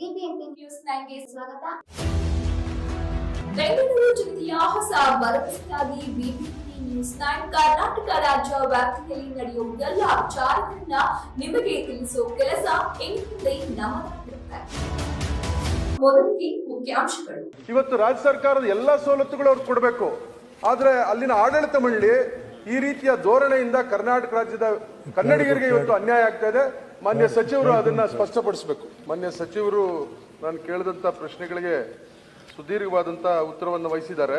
BBMP news ನೈನ್ಗೆ ಸ್ವಾಗತ. ಬೆಂಗಳೂರು ಜಿಲ್ಲೆಯ ಹೊಸ ಭರವಸೆಯಾಗಿ ಬಿಬಿಎಂಪಿ ನ್ಯೂಸ್ ನೈನ್ ಕರ್ನಾಟಕ ರಾಜ್ಯ ವ್ಯಾಪ್ತಿಯಲ್ಲಿ ನಡೆಯುವ ಎಲ್ಲ ವಿಚಾರಗಳನ್ನ ನಿಮಗೆ ತಿಳಿಸುವ ಕೆಲಸ ಇನ್ಮುಂದೆ ನಮ್ಮದಾಗಿರುತ್ತೆ ಮೊದಲಿಗೆ ಮುಖ್ಯಾಂಶಗಳು. ಇವತ್ತು ರಾಜ್ಯ ಸರ್ಕಾರದ ಎಲ್ಲ ಸವಲತ್ತುಗಳು ಅವ್ರು ಕೊಡಬೇಕು. ಆದ್ರೆ ಅಲ್ಲಿನ ಆಡಳಿತ ಮಂಡಳಿ ಈ ರೀತಿಯ ಧೋರಣೆಯಿಂದ ಕರ್ನಾಟಕ ರಾಜ್ಯದ ಕನ್ನಡಿಗರಿಗೆ ಇವತ್ತು ಅನ್ಯಾಯ ಆಗ್ತಾ ಇದೆ. ಮಾನ್ಯ ಸಚಿವರು ಅದನ್ನ ಸ್ಪಷ್ಟಪಡಿಸಬೇಕು. ಮಾನ್ಯ ಸಚಿವರು ನಾನು ಕೇಳಿದಂತ ಪ್ರಶ್ನೆಗಳಿಗೆ ಸುದೀರ್ಘವಾದಂತ ಉತ್ತರವನ್ನು ವಹಿಸಿದ್ದಾರೆ.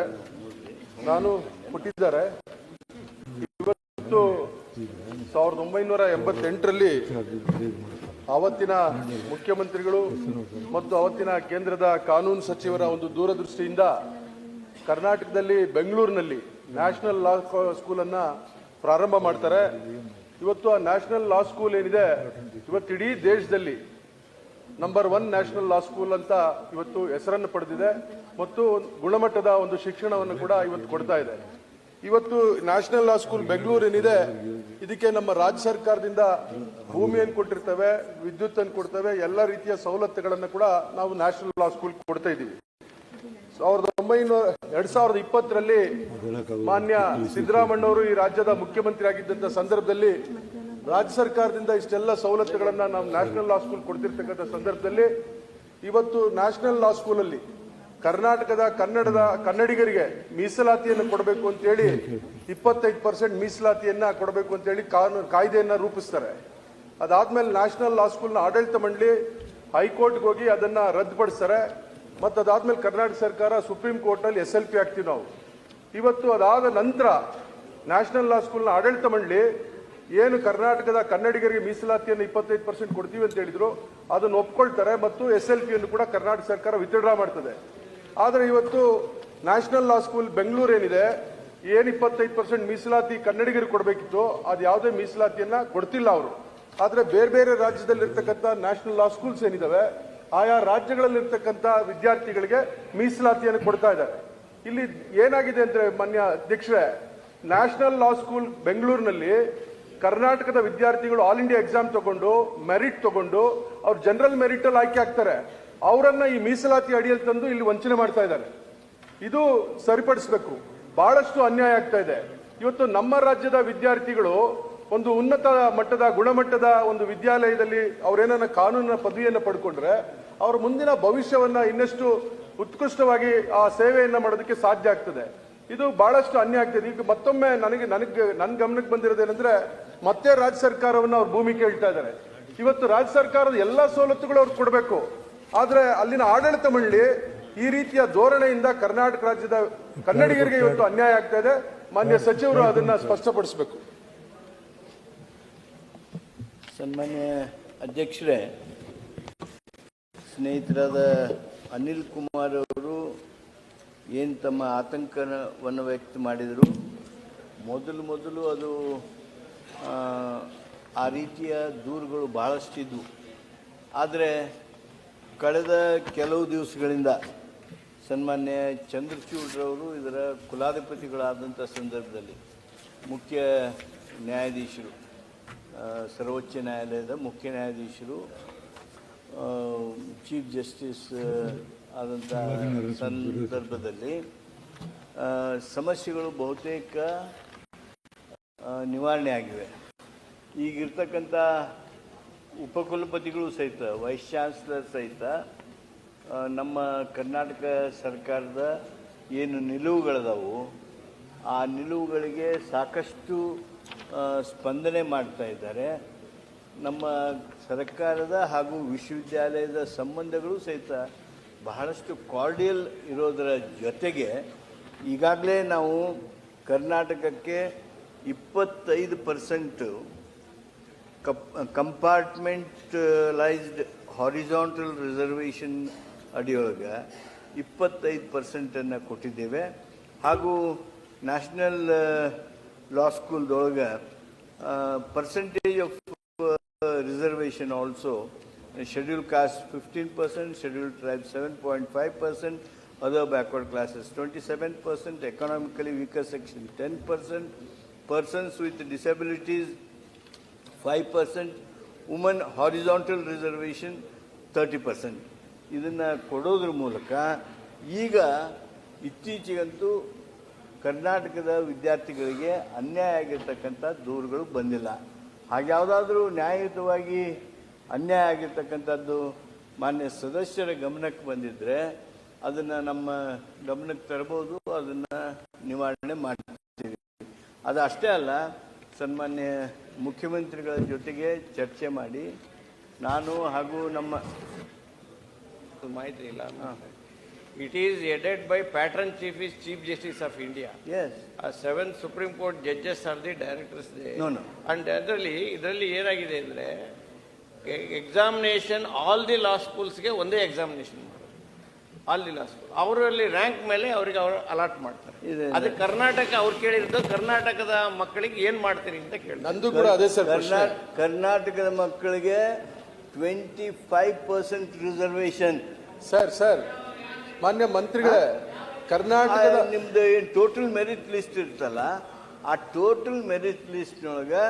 ನಾನು ಕೊಟ್ಟಿದ್ದಾರೆ. ಇವತ್ತು ಸಾವಿರದ ಒಂಬೈನೂರ ಎಂಬತ್ತೆಂಟರಲ್ಲಿ ಆವತ್ತಿನ ಮುಖ್ಯಮಂತ್ರಿಗಳು ಮತ್ತು ಅವತ್ತಿನ ಕೇಂದ್ರದ ಕಾನೂನು ಸಚಿವರ ಒಂದು ದೂರದೃಷ್ಟಿಯಿಂದ ಕರ್ನಾಟಕದಲ್ಲಿ ಬೆಂಗಳೂರಿನಲ್ಲಿ ನ್ಯಾಷನಲ್ ಲಾ ಸ್ಕೂಲನ್ನು ಪ್ರಾರಂಭ ಮಾಡ್ತಾರೆ. ಇವತ್ತು ಆ ನ್ಯಾಷನಲ್ ಲಾ ಸ್ಕೂಲ್ ಏನಿದೆ, ಇವತ್ತು ಇಡೀ ದೇಶದಲ್ಲಿ number one national law school ಅಂತ ಇವತ್ತು ಹೆಸರನ್ನು ಪಡೆದಿದೆ ಮತ್ತು ಗುಣಮಟ್ಟದ ಒಂದು ಶಿಕ್ಷಣವನ್ನು ಕೂಡ ಇವತ್ತು ಕೊಡ್ತಾ ಇದೆ. ಇವತ್ತು ನ್ಯಾಷನಲ್ ಲಾ ಸ್ಕೂಲ್ ಬೆಂಗಳೂರು ಏನಿದೆ, ಇದಕ್ಕೆ ನಮ್ಮ ರಾಜ್ಯ ಸರ್ಕಾರದಿಂದ ಭೂಮಿಯನ್ನು ಕೊಟ್ಟಿರ್ತವೆ ವಿದ್ಯುತ್ ಅನ್ನು ಕೊಡ್ತವೆ, ಎಲ್ಲ ರೀತಿಯ ಸವಲತ್ತುಗಳನ್ನು ಕೂಡ ನಾವು ನ್ಯಾಷನಲ್ ಲಾ ಸ್ಕೂಲ್ ಕೊಡ್ತಾ ಇದ್ದೀವಿ. ಸಾವಿರದ ಒಂಬೈನೂರ, ಎರಡ್ ಸಾವಿರದ ಇಪ್ಪತ್ತರಲ್ಲಿ ಮಾನ್ಯ ಸಿದ್ದರಾಮಣ್ಣವರು ಈ ರಾಜ್ಯದ ಮುಖ್ಯಮಂತ್ರಿ ಆಗಿದ್ದಂತ ಸಂದರ್ಭದಲ್ಲಿ ರಾಜ್ಯ ಸರ್ಕಾರದಿಂದ ಇಷ್ಟೆಲ್ಲ ಸವಲತ್ತುಗಳನ್ನ ನಾವು ನ್ಯಾಷನಲ್ ಲಾ ಸ್ಕೂಲ್ ಕೊಡ್ತಿರ್ತಕ್ಕಂಥ ಸಂದರ್ಭದಲ್ಲಿ ಇವತ್ತು ನ್ಯಾಷನಲ್ ಲಾ ಸ್ಕೂಲ್ ಅಲ್ಲಿ ಕರ್ನಾಟಕದ ಕನ್ನಡದ ಕನ್ನಡಿಗರಿಗೆ ಮೀಸಲಾತಿಯನ್ನು ಕೊಡಬೇಕು ಅಂತೇಳಿ ಇಪ್ಪತ್ತೈದು ಪರ್ಸೆಂಟ್ ಮೀಸಲಾತಿಯನ್ನ ಕೊಡಬೇಕು ಅಂತೇಳಿ ಕಾನೂನು, ಕಾಯ್ದೆಯನ್ನ ರೂಪಿಸ್ತಾರೆ. ಅದಾದ್ಮೇಲೆ ನ್ಯಾಷನಲ್ ಲಾ ಸ್ಕೂಲ್ನ ಆಡಳಿತ ಮಂಡಳಿ ಹೈಕೋರ್ಟ್ಗೆ ಹೋಗಿ ಅದನ್ನ ರದ್ದುಪಡಿಸ್ತಾರೆ. ಮತ್ತು ಅದಾದ್ಮೇಲೆ ಕರ್ನಾಟಕ ಸರ್ಕಾರ ಸುಪ್ರೀಂ ಕೋರ್ಟ್ನಲ್ಲಿ ಎಸ್ ಎಲ್ ಪಿ ಆಗ್ತೀವಿ ನಾವು. ಇವತ್ತು ಅದಾದ ನಂತರ ನ್ಯಾಷನಲ್ ಲಾ ಸ್ಕೂಲ್ನ ಆಡಳಿತ ಮಂಡಳಿ ಏನು ಕರ್ನಾಟಕದ ಕನ್ನಡಿಗರಿಗೆ ಮೀಸಲಾತಿಯನ್ನು ಇಪ್ಪತ್ತೈದು ಪರ್ಸೆಂಟ್ ಕೊಡ್ತೀವಿ ಅಂತ ಹೇಳಿದ್ರು. ಅದನ್ನು ಒಪ್ಕೊಳ್ತಾರೆ ಮತ್ತು ಎಸ್ ಎಲ್ ಪಿಯನ್ನು ಕೂಡ ಕರ್ನಾಟಕ ಸರ್ಕಾರ ವಿತ್ಡ್ರಾ ಮಾಡ್ತದೆ. ಆದರೆ ಇವತ್ತು ನ್ಯಾಷನಲ್ ಲಾ ಸ್ಕೂಲ್ ಬೆಂಗಳೂರು ಏನಿದೆ, ಏನು ಇಪ್ಪತ್ತೈದು ಪರ್ಸೆಂಟ್ ಮೀಸಲಾತಿ ಕನ್ನಡಿಗರಿಗೆ ಕೊಡಬೇಕಿತ್ತು, ಅದು ಯಾವುದೇ ಮೀಸಲಾತಿಯನ್ನ ಕೊಡ್ತಿಲ್ಲ ಅವರು. ಆದರೆ ಬೇರೆ ಬೇರೆ ರಾಜ್ಯದಲ್ಲಿರ್ತಕ್ಕಂಥ ನ್ಯಾಷನಲ್ ಲಾ ಸ್ಕೂಲ್ಸ್ ಏನಿದಾವೆ ಆಯಾ ರಾಜ್ಯಗಳಲ್ಲಿರ್ತಕ್ಕಂಥ ವಿದ್ಯಾರ್ಥಿಗಳಿಗೆ ಮೀಸಲಾತಿಯನ್ನು ಕೊಡ್ತಾ ಇದ್ದಾರೆ. ಇಲ್ಲಿ ಏನಾಗಿದೆ ಅಂದ್ರೆ ಮಾನ್ಯ ಅಧ್ಯಕ್ಷರೇ, ನ್ಯಾಷನಲ್ ಲಾ ಸ್ಕೂಲ್ ಬೆಂಗಳೂರಿನಲ್ಲಿ ಕರ್ನಾಟಕದ ವಿದ್ಯಾರ್ಥಿಗಳು ಆಲ್ ಇಂಡಿಯಾ ಎಕ್ಸಾಮ್ ತಗೊಂಡು, ಮೆರಿಟ್ ತಗೊಂಡು, ಅವ್ರು ಜನರಲ್ ಮೆರಿಟಲ್ಲಿ ಆಯ್ಕೆ ಆಗ್ತಾರೆ. ಅವರನ್ನು ಈ ಮೀಸಲಾತಿ ಅಡಿಯಲ್ಲಿ ತಂದು ಇಲ್ಲಿ ವಂಚನೆ ಮಾಡ್ತಾ ಇದ್ದಾರೆ. ಇದು ಸರಿಪಡಿಸಬೇಕು. ಬಹಳಷ್ಟು ಅನ್ಯಾಯ ಆಗ್ತಾ ಇದೆ. ಇವತ್ತು ನಮ್ಮ ರಾಜ್ಯದ ವಿದ್ಯಾರ್ಥಿಗಳು ಒಂದು ಉನ್ನತ ಮಟ್ಟದ, ಗುಣಮಟ್ಟದ ಒಂದು ವಿದ್ಯಾಲಯದಲ್ಲಿ ಅವರೇನ ಕಾನೂನಿನ ಪದವಿಯನ್ನು ಪಡ್ಕೊಂಡ್ರೆ ಅವ್ರ ಮುಂದಿನ ಭವಿಷ್ಯವನ್ನ ಇನ್ನಷ್ಟು ಉತ್ಕೃಷ್ಟವಾಗಿ ಆ ಸೇವೆಯನ್ನ ಮಾಡೋದಕ್ಕೆ ಸಾಧ್ಯ ಆಗ್ತದೆ. ಇದು ಬಹಳಷ್ಟು ಅನ್ಯ ಆಗ್ತದೆ. ಈಗ ಮತ್ತೊಮ್ಮೆ ನನಗೆ ನನಗೆ ನನ್ನ ಗಮನಕ್ಕೆ ಬಂದಿರೋದೇನೆಂದ್ರೆ ಮತ್ತೆ ರಾಜ್ಯ ಸರ್ಕಾರವನ್ನು ಅವ್ರ ಭೂಮಿ ಕೇಳ್ತಾ ಇದ್ದಾರೆ. ಇವತ್ತು ರಾಜ್ಯ ಸರ್ಕಾರದ ಎಲ್ಲ ಸವಲತ್ತುಗಳು ಅವ್ರು ಕೊಡಬೇಕು. ಆದ್ರೆ ಅಲ್ಲಿನ ಆಡಳಿತ ಮಂಡಳಿ ಈ ರೀತಿಯ ಧೋರಣೆಯಿಂದ ಕರ್ನಾಟಕ ರಾಜ್ಯದ ಕನ್ನಡಿಗರಿಗೆ ಇವತ್ತು ಅನ್ಯಾಯ ಆಗ್ತಾ ಇದೆ. ಮಾನ್ಯ ಸಚಿವರು ಅದನ್ನ ಸ್ಪಷ್ಟಪಡಿಸಬೇಕು. ಸನ್ಮಾನ್ಯ ಅಧ್ಯಕ್ಷರೇ ಸ್ನೇಹಿತರಾದ ಅನಿಲ್ ಕುಮಾರ್ ಅವರು ಏನು ತಮ್ಮ ಆತಂಕವನ್ನು ವ್ಯಕ್ತ ಮಾಡಿದರು? ಮೊದಲು ಮೊದಲು ಅದು ಆ, ರೀತಿಯ ದೂರುಗಳು ಬಹಳಷ್ಟಿದ್ವು ಆದರೆ ಕಳೆದ ಕೆಲವು ದಿವಸಗಳಿಂದ ಸನ್ಮಾನ್ಯ ಚಂದ್ರಚೂಡ್ರವರು ಇದರ ಕುಲಾಧಿಪತಿಗಳಾದಂಥ ಸಂದರ್ಭದಲ್ಲಿ ಮುಖ್ಯ ನ್ಯಾಯಾಧೀಶರು ಸರ್ವೋಚ್ಚ ನ್ಯಾಯಾಲಯದ ಮುಖ್ಯ ನ್ಯಾಯಾಧೀಶರು ಚೀಫ್ ಜಸ್ಟಿಸ್ ಆದಂಥ ಸಂದರ್ಭದಲ್ಲಿ ಸಮಸ್ಯೆಗಳು ಬಹುತೇಕ ನಿವಾರಣೆ ಆಗಿವೆ. ಈಗಿರ್ತಕ್ಕಂಥ ಉಪಕುಲಪತಿಗಳು ಸಹಿತ ವೈಸ್ ಚಾನ್ಸ್ಲರ್ ಸಹಿತ ನಮ್ಮ ಕರ್ನಾಟಕ ಸರ್ಕಾರದ ಏನು ನಿಲುವುಗಳದಾವು ಆ ನಿಲುವುಗಳಿಗೆ ಸಾಕಷ್ಟು ಸ್ಪಂದನೆ ಮಾಡ್ತಾ ಇದ್ದಾರೆ. ನಮ್ಮ ಸರ್ಕಾರದ ಹಾಗೂ ವಿಶ್ವವಿದ್ಯಾಲಯದ ಸಂಬಂಧಗಳು ಸಹಿತ ಬಹಳಷ್ಟು ಕಾರ್ಡಿಯಲ್ ಇರೋದರ ಜೊತೆಗೆ ಈಗಾಗಲೇ ನಾವು ಕರ್ನಾಟಕಕ್ಕೆ ಇಪ್ಪತ್ತೈದು percent cap compartmentalised horizontal reservation ಅಡಿಯೊಳಗೆ ಇಪ್ಪತ್ತೈದು ಪರ್ಸೆಂಟನ್ನು ಕೊಟ್ಟಿದ್ದೇವೆ. ಹಾಗೂ national law ಸ್ಕೂಲ್ದೊಳಗೆ percentage of reservation also. And scheduled tribe seven point five percent other backward classes 27%, economically weaker section 10%, persons with disabilities 5%, women horizontal reservation 30%. ಇದನ್ನು ಕೊಡೋದ್ರ ಮೂಲಕ ಈಗ ಇತ್ತೀಚೆಗಂತೂ ಕರ್ನಾಟಕದ ವಿದ್ಯಾರ್ಥಿಗಳಿಗೆ ಅನ್ಯಾಯ ಆಗಿರ್ತಕ್ಕಂಥ ದೂರುಗಳು ಬಂದಿಲ್ಲ ಹಾಗ್ಯಾವುದಾದ್ರೂ ನ್ಯಾಯಯುತವಾಗಿ ಅನ್ಯಾಯ ಆಗಿರ್ತಕ್ಕಂಥದ್ದು ಮಾನ್ಯ ಸದಸ್ಯರ ಗಮನಕ್ಕೆ ಬಂದಿದ್ದರೆ ಅದನ್ನು ನಮ್ಮ ಗಮನಕ್ಕೆ ತರಬಹುದು ಅದನ್ನು ನಿವಾರಣೆ ಮಾಡ್ತೀವಿ. ಅದು ಅಷ್ಟೇ ಅಲ್ಲ ಸನ್ಮಾನ್ಯ ಮುಖ್ಯಮಂತ್ರಿಗಳ ಜೊತೆಗೆ ಚರ್ಚೆ ಮಾಡಿ ನಾನು ಹಾಗೂ ನಮ್ಮ ಮಾಹಿತಿ ಇಲ್ಲ. It is headed by patron chief is chief justice of India ಆ seven supreme court judges are the directors No, no. And ಅದರಲ್ಲಿ ಇದರಲ್ಲಿ ಏನಾಗಿದೆ ಅಂದರೆ ಎಕ್ಸಾಮಿನೇಷನ್ ಆಲ್ ದಿ ಲಾ ಸ್ಕೂಲ್ಸ್ಗೆ ಒಂದೇ examination all the law school ಅವರಲ್ಲಿ ರ್ಯಾಂಕ್ ಮೇಲೆ ಅವರಿಗೆ ಅವರು ಅಲಾಟ್ ಮಾಡ್ತಾರೆ. ಇದೆ. ಅದು ಕರ್ನಾಟಕ ಅವ್ರು ಕೇಳಿದ್ದು ಕರ್ನಾಟಕದ ಮಕ್ಕಳಿಗೆ ಏನ್ ಮಾಡ್ತೀರಿ ಅಂತ ಕೇಳಿದ್ರು ನಂದು ಕೂಡ ಅದೇ ಸರ್ ಪ್ರಶ್ನೆ. ಕರ್ನಾಟಕದ ಮಕ್ಕಳಿಗೆ twenty five percent reservation sir sir ಮಾನ್ಯ ಮಂತ್ರಿಗಳೇ ಕರ್ನಾಟಕದ ನಿಮ್ದು ಏನು ಟೋಟಲ್ ಮೆರಿಟ್ ಲಿಸ್ಟ್ ಇರ್ತಲ್ಲ ಆ ಟೋಟಲ್ ಮೆರಿಟ್ ಲಿಸ್ಟ್ನೊಳಗೆ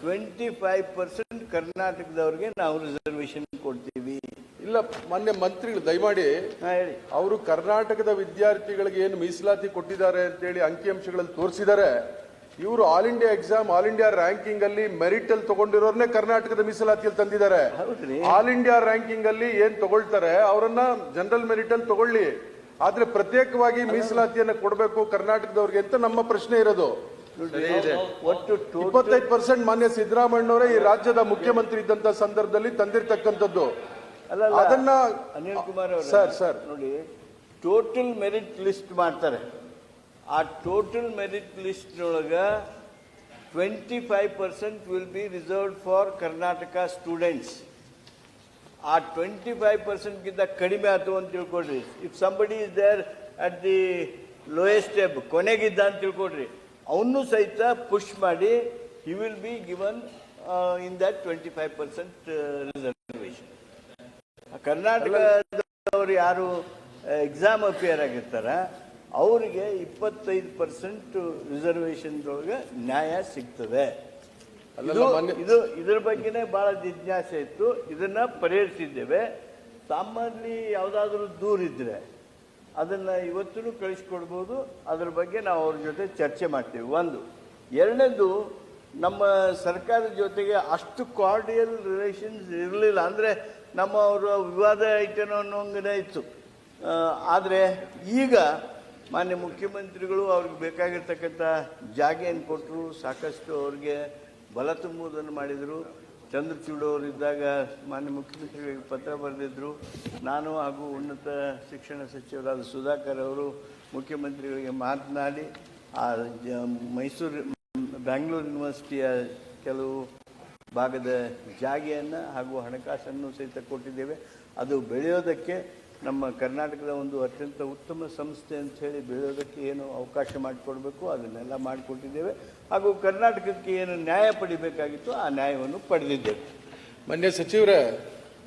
ಟ್ವೆಂಟಿ ಫೈವ್ ಪರ್ಸೆಂಟ್ ಕರ್ನಾಟಕದವ್ರಿಗೆ ನಾವು ರಿಸರ್ವೇಶನ್ ಕೊಡ್ತೀವಿ. ಇಲ್ಲ ಮಾನ್ಯ ಮಂತ್ರಿಗಳು ದಯಮಾಡಿ ಅವರು ಕರ್ನಾಟಕದ ವಿದ್ಯಾರ್ಥಿಗಳಿಗೆ ಏನು ಮೀಸಲಾತಿ ಕೊಟ್ಟಿದ್ದಾರೆ ಅಂತೇಳಿ ಅಂಕಿಅಂಶಗಳಲ್ಲಿ ತೋರಿಸಿದ್ದಾರೆ ಇವರು all India exam all India ranking ಅಲ್ಲಿ ಮೆರಿಟ್ ಅಲ್ಲಿ ತಗೊಂಡಿರೋರ್ನೇ ಕರ್ನಾಟಕದ ಮೀಸಲಾತಿಯಲ್ಲಿ ತಂದಿದ್ದಾರೆ. ಹೌದ್ರಿ. ಆಲ್ ಇಂಡಿಯಾ ರ್ಯಾಂಕಿಂಗ್ ಅಲ್ಲಿ ಏನ್ ತಗೊಳ್ತಾರೆ ಅವರನ್ನ ಜನರಲ್ ಮೆರಿಟ್ ಅಲ್ಲಿ ತಗೊಳ್ಳಿ. ಆದ್ರೆ ಪ್ರತ್ಯೇಕವಾಗಿ ಮೀಸಲಾತಿಯನ್ನ ಕೊಡಬೇಕು ಕರ್ನಾಟಕದವ್ರಿಗೆ ಅಂತ ನಮ್ಮ ಪ್ರಶ್ನೆ ಇರೋದು. ಒಟ್ಟು ಇಪ್ಪತ್ತೈದು ಪರ್ಸೆಂಟ್ ಮಾನ್ಯ ಸಿದ್ದರಾಮಯ್ಯವರೇ ಈ ರಾಜ್ಯದ ಮುಖ್ಯಮಂತ್ರಿ ಇದ್ದಂತ ಸಂದರ್ಭದಲ್ಲಿ ತಂದಿರ್ತಕ್ಕಂಥದ್ದು. ಅಲ್ಲ ಅದನ್ನ ಅನಿಲ್ ಕುಮಾರ್ ಅವರು ಸರ್ ಸರ್. ನೋಡಿ ಟೋಟಲ್ ಮೆರಿಟ್ ಲಿಸ್ಟ್ ಮಾಡ್ತಾರೆ. ಆ total merit ಲಿಸ್ಟ್ನೊಳಗೆ twenty five percent will be reserved for Karnataka students ಆ ಟ್ವೆಂಟಿ ಫೈವ್ ಪರ್ಸೆಂಟ್ಗಿಂತ ಕಡಿಮೆ ಆಯಿತು ಅಂತ ತಿಳ್ಕೊಡ್ರಿ if somebody is there at the lowest step ಕೊನೆಗಿದ್ದ ಅಂತ ತಿಳ್ಕೊಡ್ರಿ ಅವನು ಸಹಿತ ಪುಷ್ ಮಾಡಿ he will be given in that twenty five percent reservation ಕರ್ನಾಟಕದವರು ಯಾರು ಎಕ್ಸಾಮ್ ಅಪಿಯರ್ ಆಗಿರ್ತಾರ ಅವರಿಗೆ ಇಪ್ಪತ್ತೈದು ಪರ್ಸೆಂಟ್ ರಿಸರ್ವೇಶನ್ದೊಳಗೆ ನ್ಯಾಯ ಸಿಗ್ತದೆ. ಇದು- ಇದ್ರ ಬಗ್ಗೆನೇ ಬಹಳ ಜಿಜ್ಞಾಸೆ ಇತ್ತು. ಇದನ್ನ ಪರಿಹರಿಸಿದ್ದೇವೆ. ತಮ್ಮಲ್ಲಿ ಯಾವುದಾದ್ರೂ ದೂರ ಇದ್ರೆ ಅದನ್ನ ಇವತ್ತೂ ಕಳಿಸ್ಕೊಡ್ಬೋದು. ಅದ್ರ ಬಗ್ಗೆ ನಾವು ಅವ್ರ ಜೊತೆ ಚರ್ಚೆ ಮಾಡ್ತೀವಿ. ಒಂದು ಎರಡನೇದು ನಮ್ಮ ಸರ್ಕಾರದ ಜೊತೆಗೆ ಅಷ್ಟು ಕಾರ್ಡಿಯಲ್ ರಿಲೇಷನ್ಸ್ ಇರಲಿಲ್ಲ. ಅಂದರೆ ನಮ್ಮ ಅವರ ವಿವಾದ ಐತೇನೋ ಅನ್ನೋಂಗನೇ ಇತ್ತು. ಆದರೆ ಈಗ ಮಾನ್ಯ ಮುಖ್ಯಮಂತ್ರಿಗಳು, ಅವ್ರಿಗೆ ಬೇಕಾಗಿರ್ತಕ್ಕಂಥ ಜಾಗೆಯನ್ನು ಕೊಟ್ಟರು ಸಾಕಷ್ಟು ಅವ್ರಿಗೆ ಬಲ ತುಂಬುವುದನ್ನು ಮಾಡಿದರು. ಚಂದ್ರಚೂಡ್ ಅವರು ಇದ್ದಾಗ ಮಾನ್ಯ ಮುಖ್ಯಮಂತ್ರಿಗಳಿಗೆ ಪತ್ರ ಬರೆದಿದ್ದರು ನಾನು ಹಾಗೂ ಉನ್ನತ ಶಿಕ್ಷಣ ಸಚಿವರಾದ ಸುಧಾಕರ್ ಅವರು ಮುಖ್ಯಮಂತ್ರಿಗಳಿಗೆ ಮಾತನಾಡಿ, ಆ ಮೈಸೂರು, ಬ್ಯಾಂಗ್ಳೂರು ಯೂನಿವರ್ಸಿಟಿಯ ಕೆಲವು ಭಾಗದ ಜಾಗೆಯನ್ನು ಹಾಗೂ ಹಣಕಾಸನ್ನು ಸಹಿತ ಕೊಟ್ಟಿದ್ದೇವೆ. ಅದು ಬೆಳೆಯೋದಕ್ಕೆ ನಮ್ಮ ಕರ್ನಾಟಕದ ಒಂದು ಅತ್ಯಂತ ಉತ್ತಮ ಸಂಸ್ಥೆ ಅಂತ ಹೇಳಿ ಬೆಳೆಯೋದಕ್ಕೆ ಏನು ಅವಕಾಶ ಮಾಡಿಕೊಡ್ಬೇಕು, ಅದನ್ನೆಲ್ಲ ಮಾಡಿಕೊಟ್ಟಿದ್ದೇವೆ. ಹಾಗೂ ಕರ್ನಾಟಕಕ್ಕೆ ಏನು ನ್ಯಾಯ ಪಡಿಬೇಕಾಗಿತ್ತು, ಆ ನ್ಯಾಯವನ್ನು ಪಡೆದಿದ್ದೇವೆ. ಮಾನ್ಯ ಸಚಿವರೇ,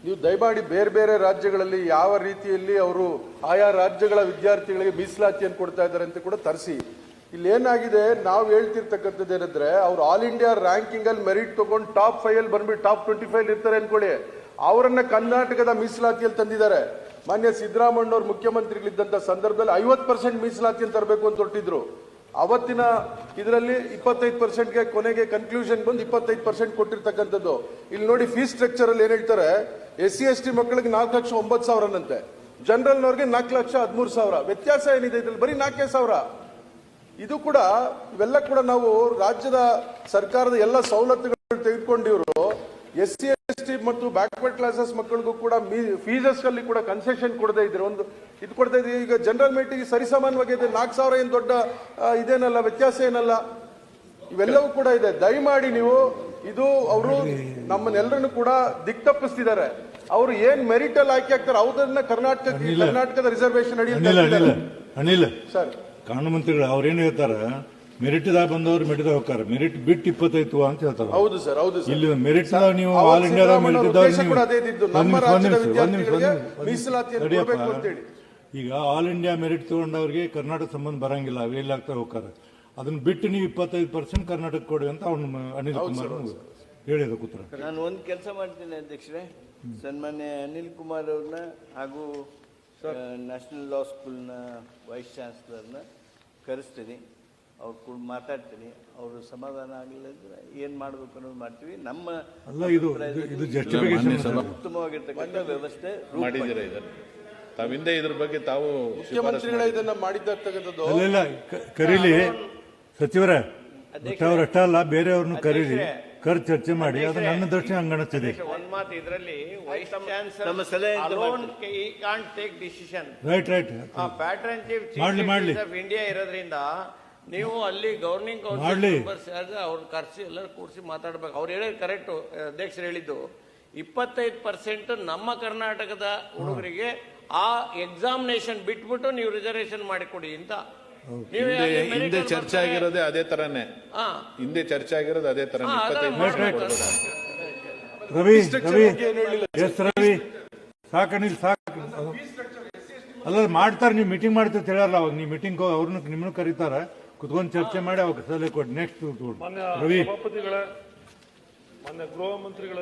ನೀವು ದಯಮಾಡಿ ಬೇರೆ ಬೇರೆ ರಾಜ್ಯಗಳಲ್ಲಿ ಯಾವ ರೀತಿಯಲ್ಲಿ ಅವರು ಆಯಾ ರಾಜ್ಯಗಳ ವಿದ್ಯಾರ್ಥಿಗಳಿಗೆ ಮೀಸಲಾತಿಯನ್ನು ಕೊಡ್ತಾ ಇದ್ದಾರೆ ಅಂತ ಕೂಡ ತರಿಸಿ. ಇಲ್ಲಿ ಏನಾಗಿದೆ ನಾವು ಹೇಳ್ತಿರ್ತಕ್ಕಂಥದ್ದು ಏನಂದ್ರೆ, ಅವ್ರು ಆಲ್ ಇಂಡಿಯಾ ರ್ಯಾಂಕಿಂಗ್ ಅಲ್ಲಿ ಮೆರಿಟ್ ತಗೊಂಡು ಟಾಪ್ ಫೈವ್ ಅಲ್ಲಿ ಬಂದ್ಬಿಟ್ಟು ಟಾಪ್ ಟ್ವೆಂಟಿ ಫೈವ್ ಇರ್ತಾರೆ ಅನ್ಕೊಳ್ಳಿ. ಅವರನ್ನ ಕರ್ನಾಟಕದ ಮೀಸಲಾತಿಯಲ್ಲಿ ತಂದಿದ್ದಾರೆ. ಮಾನ್ಯ ಸಿದ್ದರಾಮಯ್ಯನವ್ರು ಮುಖ್ಯಮಂತ್ರಿಗಳಿದ್ದಂಥ ಸಂದರ್ಭದಲ್ಲಿ ಐವತ್ತು ಪರ್ಸೆಂಟ್ ಮೀಸಲಾತಿಯನ್ನು ತರಬೇಕು ಅಂತ ಹೊರಟಿದ್ರು. ಅವತ್ತಿನ ಇದರಲ್ಲಿ ಇಪ್ಪತ್ತೈದು ಪರ್ಸೆಂಟ್ಗೆ ಕೊನೆಗೆ ಕನ್ಕ್ಲೂಷನ್ ಬಂದು ಇಪ್ಪತ್ತೈದು ಪರ್ಸೆಂಟ್ ಕೊಟ್ಟಿರ್ತಕ್ಕಂಥದ್ದು. ಇಲ್ಲಿ ನೋಡಿ ಫೀಸ್ ಸ್ಟ್ರಕ್ಚರ್ ಅಲ್ಲಿ ಏನ್ ಹೇಳ್ತಾರೆ ಎಸ್ ಸಿ ಎಸ್ ಟಿ ಮಕ್ಕಳಿಗೆ ನಾಲ್ಕು ಲಕ್ಷ ಒಂಬತ್ತು ಸಾವಿರನಂತೆ. ಜನರಲ್ನವ್ರಿಗೆ ನಾಲ್ಕು ಲಕ್ಷ ಹದಿಮೂರು ಸಾವಿರ. ವ್ಯತ್ಯಾಸ ಏನಿದೆ ಇದ್ರಲ್ಲಿ? ಬರೀ ನಾಲ್ಕೇ ಸಾವಿರ. ಇದು ಕೂಡ ಇವೆಲ್ಲ ಕೂಡ ನಾವು ರಾಜ್ಯದ ಸರ್ಕಾರದ ಎಲ್ಲ ಸವಲತ್ತುಗಳು ತೆಗೆದುಕೊಂಡು ಇವರು ಎಸ್ ಸಿ ಎಸ್ ಟಿ ಮತ್ತು ಬ್ಯಾಕ್ವರ್ಡ್ ಕ್ಲಾಸಸ್ ಮಕ್ಕಳಿಗೂ ಕೂಡ ಫೀಸಸ್ ಅಲ್ಲಿ ಕೂಡ ಕನ್ಸೆಷನ್ ಕೊಡದೇ ಇದ್ರೆ ಒಂದು ಇದು ಕೊಡ್ತಾ ಇದ್ರೆ ಈಗ ಜನರಲ್ ಮೇಟಿಗೆ ಸರಿಸಮಾನವಾಗಿ ಇದೆ. ನಾಲ್ಕು ಸಾವಿರ ಏನು ದೊಡ್ಡ ಇದೇನಲ್ಲ ವ್ಯತ್ಯಾಸ ಏನಲ್ಲ? ಇವೆಲ್ಲವೂ ಕೂಡ ಇದೆ. ದಯಮಾಡಿ ನೀವು ಇದು ಅವರು ನಮ್ಮನ್ನೆಲ್ಲರನ್ನು ಕೂಡ ದಿಕ್ತಪ್ಪಿಸ್ತಿದ್ದಾರೆ. ಅವರು ಏನ್ ಮೆರಿಟ್ ಅಲ್ಲಿ ಆಯ್ಕೆ ಆಗ್ತಾರೆ ಅವ್ರನ್ನ ಕರ್ನಾಟಕ ಕರ್ನಾಟಕದ ರಿಸರ್ವೇಶನ್ ಅಡಿಯಲ್ಲಿ ಸರ್. ಕಾನೂನು ಮಂತ್ರಿಗಳು ಅವ್ರೇನು ಹೇಳ್ತಾರ ಮೆರಿಟ್ದಾಗ ಬಂದವರು ಮೆರಿಟ್ದಾಗ ಹೋಗ್ತಾರೆ. ಮೆರಿಟ್ ಬಿಟ್ಟು ಇಪ್ಪತ್ತೈತು ಅಂತ ಹೇಳ್ತಾರೆ. ಹೌದು ಸರ್ ಹೌದು ಸರ್. ಇಲ್ಲಿ ಮೆರಿಟ್ ನೀವು ಆಲ್ ಇಂಡಿಯಾದ ಸಿದ್ದರಾಮಯ್ಯ ಮೆರಿಟ್ ಅಂತೇಳಿ. ಈಗ ಆಲ್ ಇಂಡಿಯಾ ಮೆರಿಟ್ ತಗೊಂಡವ್ರಿಗೆ ಕರ್ನಾಟಕ ಸಂಬಂಧ ಬರಂಗಿಲ್ಲ ವೇಲ್ ಆಗ್ತಾ ಹೋಗ್ತಾರೆ. ಅದನ್ನ ಬಿಟ್ಟು ನೀವು ಇಪ್ಪತ್ತೈದು ಪರ್ಸೆಂಟ್ ಕರ್ನಾಟಕ ಕೊಡಿ ಅಂತ ಅವ್ನು ಅನಿಲ್ ಕುಮಾರ್ ಹೇಳಿದ ಕೂತ್ರ ನಾನು ಒಂದು ಕೆಲಸ ಮಾಡ್ತೀನಿ ಅಧ್ಯಕ್ಷರೇ. ಸನ್ಮಾನ್ಯ ಅನಿಲ್ ಕುಮಾರ್ ಅವ್ರನ್ನ ಹಾಗೂ ನ್ಯಾಷನಲ್ ಲಾ ಸ್ಕೂಲ್ನ ವೈಸ್ ಚಾನ್ಸಲರ್ನ ಕರೆಸ್ತೀನಿ. ಅವ್ರು ಕೂಡ ಮಾತಾಡ್ತೀನಿ. ಅವರು ಸಮಾಧಾನ ಆಗಲಿಲ್ಲ ಅಂದ್ರೆ ಏನು ಮಾಡ್ಬೇಕು ಅನ್ನೋದು ಮಾಡ್ತೀವಿ. ನಮ್ಮ ಅಲ್ಲ ಇದು ಇದು- ಉತ್ತಮವಾಗಿರ್ತಕ್ಕಂಥ ವ್ಯವಸ್ಥೆ ಮಾಡಿದ್ದೀರಾ ಇದನ್ನು? ತಾವು ಹಿಂದೆ ಇದ್ರ ಬಗ್ಗೆ ತಾವು ಮುಖ್ಯಮಂತ್ರಿಗಳ ಇದನ್ನ ಮಾಡಿರ್ತಕ್ಕಂಥದ್ದು ಅಲ್ಲ ಇಲ್ಲ ಕರೀಲಿ. ಸಚಿವರೇ ಅವರಷ್ಟೇ ಅಲ್ಲ ಬೇರೆಯವ್ರನ್ನು ಕರೀಲಿ. ಕರ್ ಚರ್ಚೆ ಮಾಡಿ. ಅದು ನನ್ನ ದೃಷ್ಟಿ ಹಂಗಣಿಸ್ತಿದೆ ಒಂದ್ ಮಾತು ಇದರಲ್ಲಿ ರೈಟ್ ರೈಟ್ ಮಾಡ್ಲಿ, ಮಾಡ್ಲಿ. ಆಫ್ ಇಂಡಿಯಾ ಇರೋದ್ರಿಂದ ನೀವು ಅಲ್ಲಿ ಗವರ್ನಿಂಗ್ ಮೆಂಬರ್ಸ್ ಯಾರು ಅವ್ರನ್ನ ಕರೆಸಿ ಎಲ್ಲರೂ ಕೂರಿಸಿ ಮಾತಾಡ್ಬೇಕು. ಅವ್ರು ಹೇಳೋದು ಕರೆಕ್ಟ್ ಅಧ್ಯಕ್ಷರು ಹೇಳಿದ್ದು. ಇಪ್ಪತ್ತೈದು ಪರ್ಸೆಂಟ್ ನಮ್ಮ ಕರ್ನಾಟಕದ ಹುಡುಗರಿಗೆ ಆ ಎಕ್ಸಾಮಿನೇಷನ್ ಬಿಟ್ಬಿಟ್ಟು ನೀವು ರಿಸರ್ವೇಶನ್ ಮಾಡಿಕೊಡಿ ಅಂತ. ನೀವು ಹಿಂದೆ ಚರ್ಚೆ. ಆಗಿರೋದೇ ಅದೇ ತರನೇ. ಹಾ. ಹಿಂದೆ ಚರ್ಚೆ ಆಗಿರೋದು ಅದೇ ತರ. ರವಿ ರವಿ. ಎಸ್ ರವಿ. ಸಾಕಣಿಲ್ ಸಾಕು. ಅಲ್ಲ ಮಾಡ್ತಾರೆ ನೀವು ಮೀಟಿಂಗ್ ಮಾಡ್ತೀವಿ ಅಂತ ಹೇಳಲ್ಲ ಅವಾಗ ನೀವು ಮೀಟಿಂಗ್ ಅವ್ರನ್ನ ನಿಮ್ಮನ್ನು ಕರೀತಾರೆ. ಕುತ್ಕೊಂಡು ಚರ್ಚೆ ಮಾಡಿ ಅವಾಗ ಸಲಹೆ ಕೊಡಿ. ನೆಕ್ಸ್ಟ್ ರವಿ. ಸಭಾಪತಿಗಳ ಮಾನ್ಯ ಗೃಹ ಮಂತ್ರಿಗಳ.